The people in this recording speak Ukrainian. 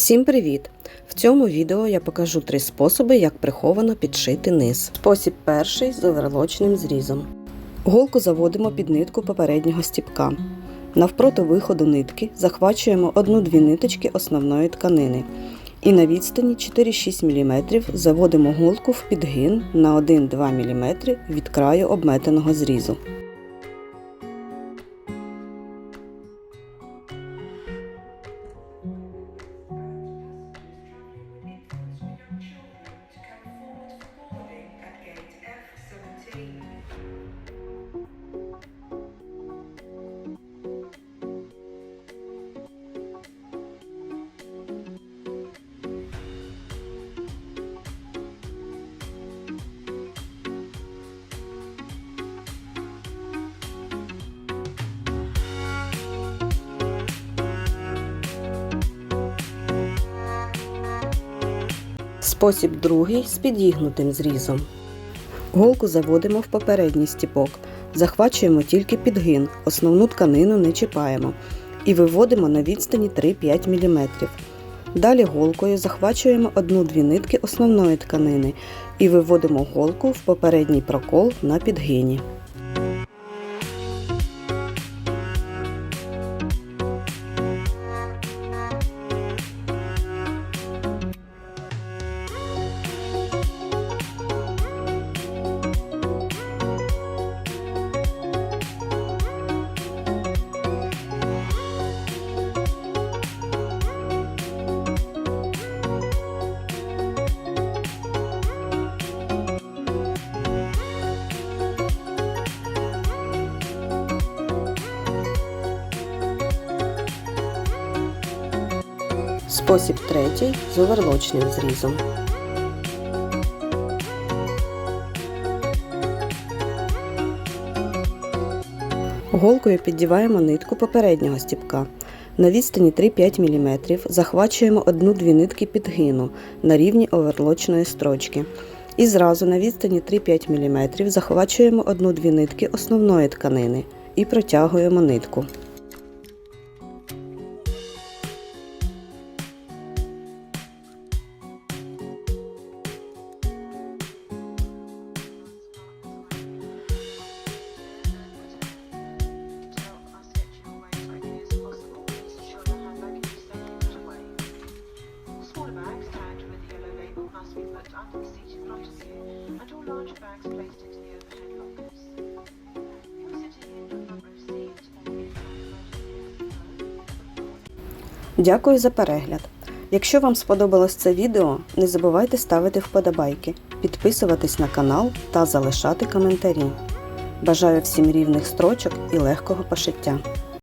Всім привіт! В цьому відео я покажу три способи, як приховано підшити низ. Спосіб перший з оверлочним зрізом. Голку заводимо під нитку попереднього стіпка. Навпроти виходу нитки захвачуємо одну-дві ниточки основної тканини. І на відстані 4-6 мм заводимо голку в підгин на 1-2 мм від краю обметеного зрізу. Спосіб другий з підігнутим зрізом. Голку заводимо в попередній стіпок, захвачуємо тільки підгин, основну тканину не чіпаємо і виводимо на відстані 3-5 мм. Далі голкою захвачуємо одну-дві нитки основної тканини і виводимо голку в попередній прокол на підгині. Спосіб третій з оверлочним зрізом. Голкою піддіваємо нитку попереднього стіпка. На відстані 3-5 мм захвачуємо одну-дві нитки підгину на рівні оверлочної строчки. І зразу на відстані 3-5 мм захвачуємо одну-дві нитки основної тканини і протягуємо нитку. Must be put under the seat in front of you, and all larger bags placed into the overhead lockers. Дякую за перегляд. Якщо вам сподобалось це відео, не забувайте ставити вподобайки, підписуватись на канал та залишати коментарі. Бажаю всім рівних строчок і легкого пошиття.